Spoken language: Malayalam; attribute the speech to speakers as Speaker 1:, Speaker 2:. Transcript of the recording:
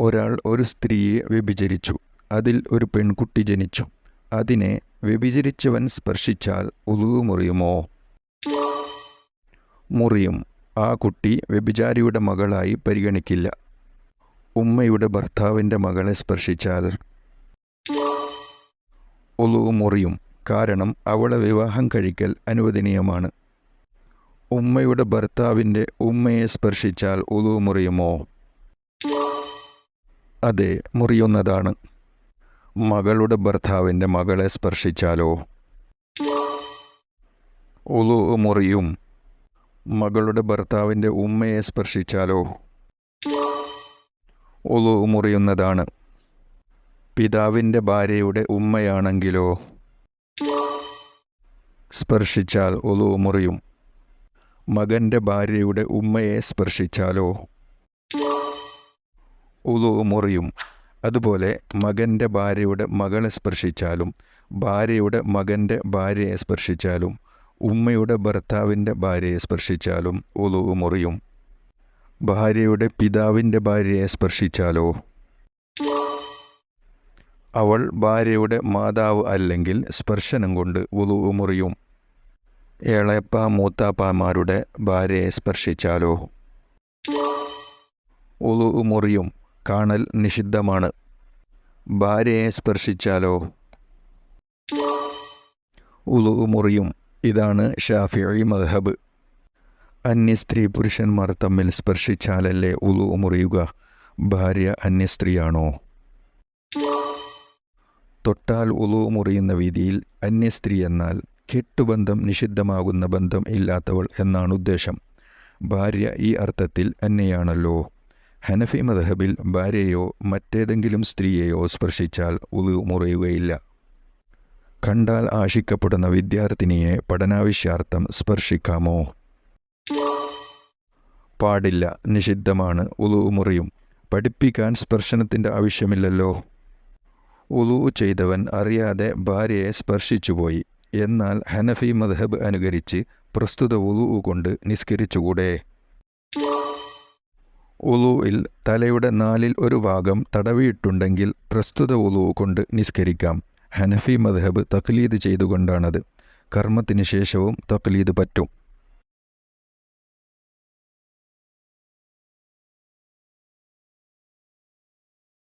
Speaker 1: ഒരാൾ ഒരു സ്ത്രീയെ വ്യഭിചരിച്ചു. അതിൽ ഒരു പെൺകുട്ടി ജനിച്ചു. അതിനെ വ്യഭിചരിച്ചവൻ സ്പർശിച്ചാൽ ഉളുവ് മുറിയുമോ? മുറിയും. ആ കുട്ടി വ്യഭിചാരിയുടെ മകളായി പരിഗണിക്കില്ല. ഉമ്മയുടെ ഭർത്താവിന്റെ മകളെ സ്പർശിച്ചാൽ ഉളുവ് മുറിയും. കാരണം അവളെ വിവാഹം കഴിക്കൽ അനുവദനീയമാണ്. ഉമ്മയുടെ ഭർത്താവിന്റെ ഉമ്മയെ സ്പർശിച്ചാൽ ഉളുവ് മുറിയുമോ? അതെ മുറിയുന്നതാണ്. മകളുടെ ഭർത്താവിന്റെ മകളെ സ്പർശിച്ചാലോ? ഉളു മുറിയും. മകളുടെ ഭർത്താവിന്റെ ഉമ്മയെ സ്പർശിച്ചാലോ? ഉളു മുറിയുന്നതാണ്. പിതാവിന്റെ ഭാര്യയുടെ ഉമ്മയാണെങ്കിലോ? സ്പർശിച്ചാൽ ഉളു മുറിയും. മകന്റെ ഭാര്യയുടെ ഉമ്മയെ സ്പർശിച്ചാലോ? ഉളു മുറിയും. അതുപോലെ മകന്റെ ഭാര്യയുടെ മകളെ സ്പർശിച്ചാലും ഭാര്യയുടെ മകന്റെ ഭാര്യയെ സ്പർശിച്ചാലും ഉമ്മയുടെ ഭർത്താവിന്റെ ഭാര്യയെ സ്പർശിച്ചാലും ഉളു മുറിയും. ഭാര്യയുടെ പിതാവിന്റെ ഭാര്യയെ സ്പർശിച്ചാലോ? അവൾ ഭാര്യയുടെ മാതാവ് അല്ലെങ്കിൽ സ്പർശനം കൊണ്ട് ഉളു മുറിയും. ഏളയപ്പ മൂത്താപ്പമാരുടെ ഭാര്യയെ സ്പർശിച്ചാലോ? ഉളു മുറിയും. കാണൽ നിഷിദ്ധമാണ്. ഭാര്യയെ സ്പർശിച്ചാലോ? ഉളു മുറിയും. ഇതാണ് ഷാഫിഴി മദ്ഹബ്. അന്യ സ്ത്രീ പുരുഷന്മാർ തമ്മിൽ സ്പർശിച്ചാലല്ലേ ഉളു മുറിയുക? ഭാര്യ അന്യ സ്ത്രീയാണോ തൊട്ടാൽ ഉളു മുറിയുന്ന അന്യ സ്ത്രീ എന്നാൽ കെട്ടുബന്ധം നിഷിദ്ധമാകുന്ന ബന്ധം ഇല്ലാത്തവൾ എന്നാണ് ഉദ്ദേശം. ഭാര്യ ഈ അർത്ഥത്തിൽ അന്യയാണല്ലോ. ഹനഫി മദഹബിൽ ഭാര്യയോ മറ്റേതെങ്കിലും സ്ത്രീയെയോ സ്പർശിച്ചാൽ ഉളു മുറിയുകയില്ല. കണ്ടാൽ ആശിക്കപ്പെടുന്ന വിദ്യാർത്ഥിനിയെ പഠനാവശ്യാർത്ഥം സ്പർശിക്കാമോ? പാടില്ല. നിഷിദ്ധമാണ് ഉളു മുറിയും. പഠിപ്പിക്കാൻ സ്പർശനത്തിന്റെ ആവശ്യമില്ലല്ലോ. ഉളു ചെയ്തവൻ അറിയാതെ ഭാര്യയെ സ്പർശിച്ചുപോയി. എന്നാൽ ഹനഫി മദ്ഹബ് അനുകരിച്ച് പ്രസ്തുത ഉളു കൊണ്ട് നിസ്കരിച്ചുകൂടെ? ഉളുവിൽ തലയുടെ നാലിൽ ഒരു ഭാഗം തടവിയിട്ടുണ്ടെങ്കിൽ പ്രസ്തുത ഉളു കൊണ്ട് നിസ്കരിക്കാം. ഹനഫി മദ്ഹബ് തക്ലീദ് ചെയ്തുകൊണ്ടാണത്. കർമ്മത്തിന് ശേഷവും തക്ലീദ് പറ്റും.